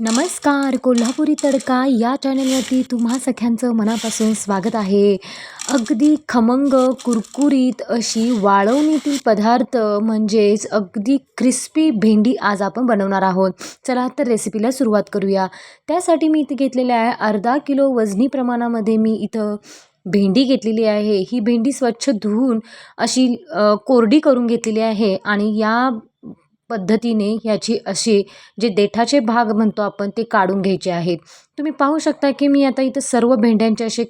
नमस्कार कोल्हापुरी तडका या चॅनलवरती तुम्हा सख्यांचं मनापासून स्वागत आहे. अगदी खमंग कुरकुरीत अशी वाळवणीतील पदार्थ म्हणजेच अगदी क्रिस्पी भेंडी आज आपण बनवणार आहोत. चला तर रेसिपीला सुरुवात करूया. त्यासाठी मी इथे घेतलेल्या आहे अर्धा किलो वजनी प्रमाणामध्ये मी इथं भेंडी घेतलेली आहे. ही भेंडी स्वच्छ धुवून अशी कोरडी करून घेतलेली आहे आणि या पद्धतीने ह्याची असे जे देठाचे भाग म्हणतो आपण ते काढून घ्यायचे आहेत. तुम्ही पाहू शकता की मी आता इथं सर्व भेंड्यांचे असे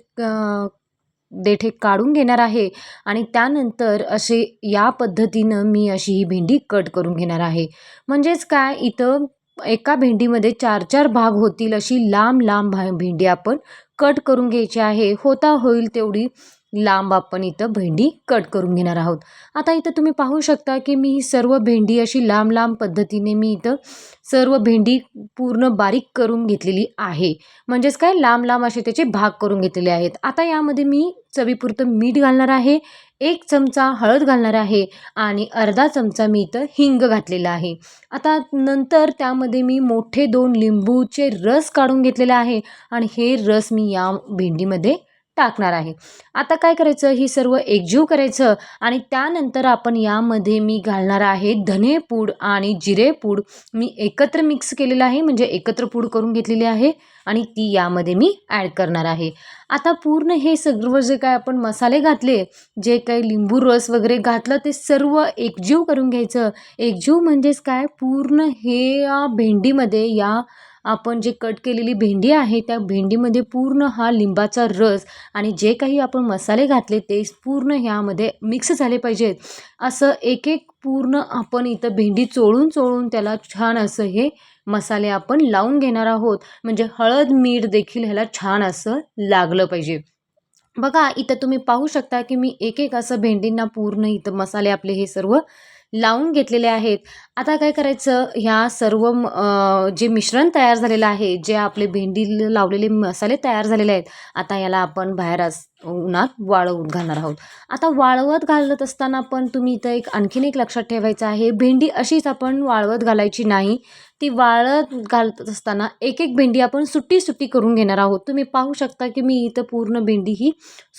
देठे काढून घेणार आहे आणि त्यानंतर असे या पद्धतीनं मी अशी ही भेंडी कट करून घेणार आहे. म्हणजेच काय? इथं एका भेंडीमध्ये चार चार भाग होतील अशी लांब लांब भा भेंडी आपण कट करून घ्यायची आहे. होता होईल तेवढी लांब आपण इथं भेंडी कट करून घेणार आहोत. आता इथं तुम्ही पाहू शकता की मी ही सर्व भेंडी अशी लांब लांब पद्धतीने मी इथं सर्व भेंडी पूर्ण बारीक करून घेतलेली आहे. म्हणजेच काय? लांब लांब असे त्याचे भाग करून घेतलेले आहेत. आता यामध्ये मी चवीपुरतं मीठ घालणार आहे एक चमचा हळद घालणार आहे आणि अर्धा चमचा मी इथं हिंग घातलेला आहे. आता नंतर त्यामध्ये मी मोठे दोन लिंबूचे रस काढून घेतलेले आहे आणि हे रस मी या भेंडीमध्ये टाकणार आहे. आता काय करायचं? ही सर्व एकजीव करायचं आणि त्यानंतर आपण यामध्ये मी घालणार आहे धने पूड आणि जिरेपूड मी एकत्र मिक्स केलेलं आहे म्हणजे एकत्र पूड करून घेतलेली आहे आणि ती यामध्ये मी ॲड करणार आहे. आता पूर्ण हे सर्व जे काय आपण मसाले घातले जे काही लिंबू रस वगैरे घातलं ते सर्व एकजीव करून घ्यायचं. एकजीव म्हणजेच काय? पूर्ण हे या भेंडीमध्ये या आपण जे कट केलेली भेंडी आहे त्या भेंडीमध्ये पूर्ण हा लिंबाचा रस आणि जे काही आपण मसाले घातले ते पूर्ण ह्यामध्ये मिक्स झाले पाहिजेत. असं एक एक पूर्ण आपण इथं भेंडी चोळून चोळून त्याला छान असं हे मसाले आपण लावून घेणार आहोत. म्हणजे हळद मीठ देखील ह्याला छान असं लागलं पाहिजे. बघा इथं तुम्ही पाहू शकता की मी एक एक असं भेंडींना पूर्ण इथं मसाले आपले हे सर्व लावून घेतलेले आहेत. आता काय करायचं? ह्या सर्व जे मिश्रण तयार झालेलं आहे जे आपले भेंडी लावलेले मसाले तयार झालेले आहेत आता याला आपण बाहेर अस उन्हात वाळवून घालणार आहोत. आता वाळवत घालत असताना पण तुम्ही इथं एक आणखीन एक लक्षात ठेवायचं आहे. भेंडी अशीच आपण वाळवत घालायची नाही. ती वाळत घालत असताना एक एक भेंडी आपण सुट्टी सुट्टी करून घेणार आहोत. तुम्ही पाहू शकता की मी इथं पूर्ण भेंडी ही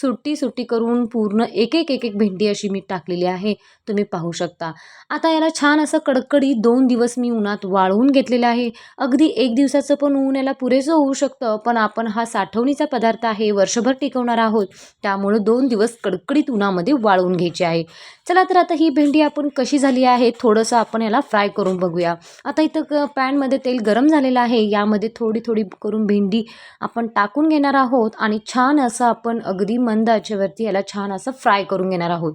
सुट्टी सुट्टी करून पूर्ण एक एक एक एक भेंडी अशी मी टाकलेली आहे. तुम्ही पाहू शकता. आता याला छान असं कडकडी दोन दिवस मी उन्हात वाळवून घेतलेलं आहे. अगदी एक दिवसाचं पण ऊन याला पुरेसं होऊ शकतं पण आपण हा साठवणीचा पदार्थ आहे वर्षभर टिकवणार आहोत. त्यामुळे दोन दिवस कडकडीत उन्हामध्ये वाळवून घ्यायची आहे. चला तर आता ही भेंडी आपण कशी झाली आहे थोडंसं आपण याला फ्राय करून बघूया. आता इथं क पॅनमध्ये तेल गरम झालेलं आहे. यामध्ये थोडी थोडी करून भेंडी आपण टाकून घेणार आहोत आणि छान असं आपण अगदी मंद आचेवरती याला छान असं फ्राय करून घेणार आहोत.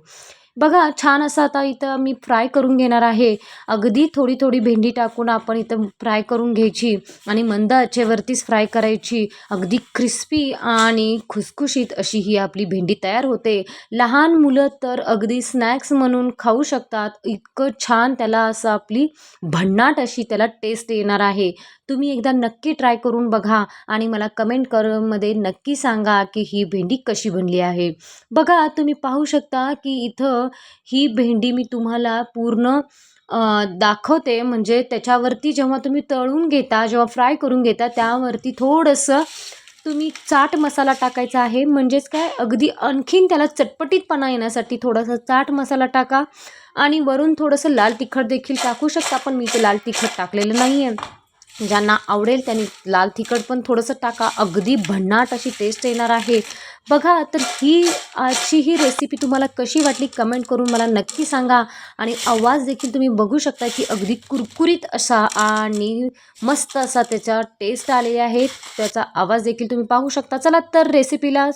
बघा छान असं आता इथं मी फ्राय करून घेणार आहे. अगदी थोडी थोडी भेंडी टाकून आपण इथं फ्राय करून घ्यायची आणि मंद आचेवरतीच फ्राय करायची. अगदी क्रिस्पी आणि खुसखुशीत अशी ही आपली भेंडी तयार होते. लहान मुलं तर अगदी स्नॅक्स म्हणून खाऊ शकतात. इतकं छान त्याला असं आपली भन्नाट अशी त्याला टेस्ट येणार आहे. तुम्ही एकदा नक्की ट्राय करून बघा आणि मला कमेंट करमध्ये नक्की सांगा की ही भेंडी कशी बनली आहे. बघा तुम्ही पाहू शकता की इथं ही भेंडी मी तुम्हाला पूर्ण दाखवते. म्हणजे त्याच्यावरती जेव्हा तुम्ही तळून घेता जेव्हा फ्राय करून घेता त्यावरती थोडंसं तुम्ही चाट मसाला टाकायचा आहे. म्हणजेच काय? अगदी आणखीन त्याला चटपटीतपणा येण्यासाठी थोडासा चाट मसाला टाका आणि वरून थोडंसं लाल तिखट देखील टाकू शकता पण मी ते लाल तिखट टाकलेलं नाही आहे ज्यांना आवडेल त्यांनी लाल तिखट पण थोडंसं टाका. अगदी भन्नाट अशी टेस्ट येणार आहे. बघा तर ही आजची ही रेसिपी तुम्हाला कशी वाटली कमेंट करून मला नक्की सांगा. आणि आवाज देखील तुम्ही बघू शकता की अगदी कुरकुरीत असा आणि मस्त असा त्याचा टेस्ट आलेली आहे. त्याचा आवाज देखील तुम्ही पाहू शकता. चला तर रेसिपीला